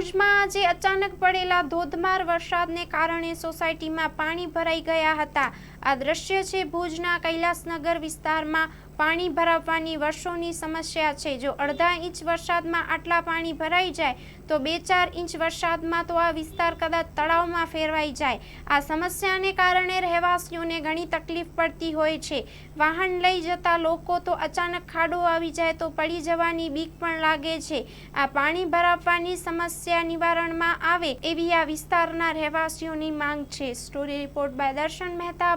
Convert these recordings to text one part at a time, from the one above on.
ભુજમાં આજે અચાનક પડેલા ધોધમાર વરસાદને કારણે સોસાયટીમાં પાણી ભરાઈ ગયા હતા. આ દ્રશ્ય છે ભુજના કૈલાસનગર વિસ્તારમાં પાણી ભરાવવાની વર્ષોની સમસ્યા છે. જો અડધા ઇંચ વરસાદમાં આટલા પાણી ભરાઈ જાય, તો બે ચાર ઇંચ વરસાદમાં તો આ વિસ્તાર કદાચ તળાવમાં ફેરવાઈ જાય. આ સમસ્યાને કારણે રહેવાસીઓને ઘણી તકલીફ પડતી હોય છે. વાહન લઈ જતા લોકો તો અચાનક ખાડો આવી જાય તો પડી જવાની બીક પણ લાગે છે. આ પાણી ભરાવવાની સમસ્યા નિવારણમાં આવે એવી આ વિસ્તારના રહેવાસીઓની માંગ છે. સ્ટોરી રિપોર્ટ બાય દર્શન મહેતા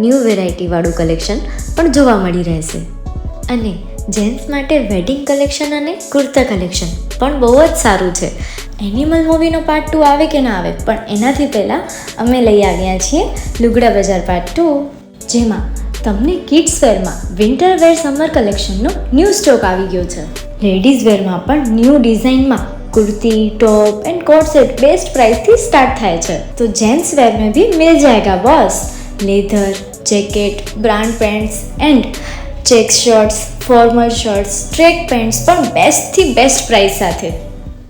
ન્યૂ વેરાયટીવાળું કલેક્શન પણ જોવા મળી રહેશે. અને જેન્ટ્સ માટે વેડિંગ કલેક્શન અને કુર્તા કલેક્શન પણ બહુ જ સારું છે. એનિમલ મૂવીનો પાર્ટ ટુ આવે કે ના આવે, પણ એનાથી પહેલાં અમે લઈ આવ્યા છીએ લુગડા બજાર પાર્ટ ટુ જેમાં તમને કિડ્સ વેરમાં વિન્ટર વેર સમર કલેક્શનનો ન્યૂ સ્ટોક આવી ગયો છે. લેડીઝ વેરમાં પણ ન્યૂ ડિઝાઇનમાં kurti top and coat set best પ્રાઇસથી start થાય છે. તો જેન્ટ્સ વેરને બી મિલ જાયગા boss. Leather jacket brand pants and check shirts formal shirts track pants પણ બેસ્ટથી બેસ્ટ પ્રાઇસ સાથે.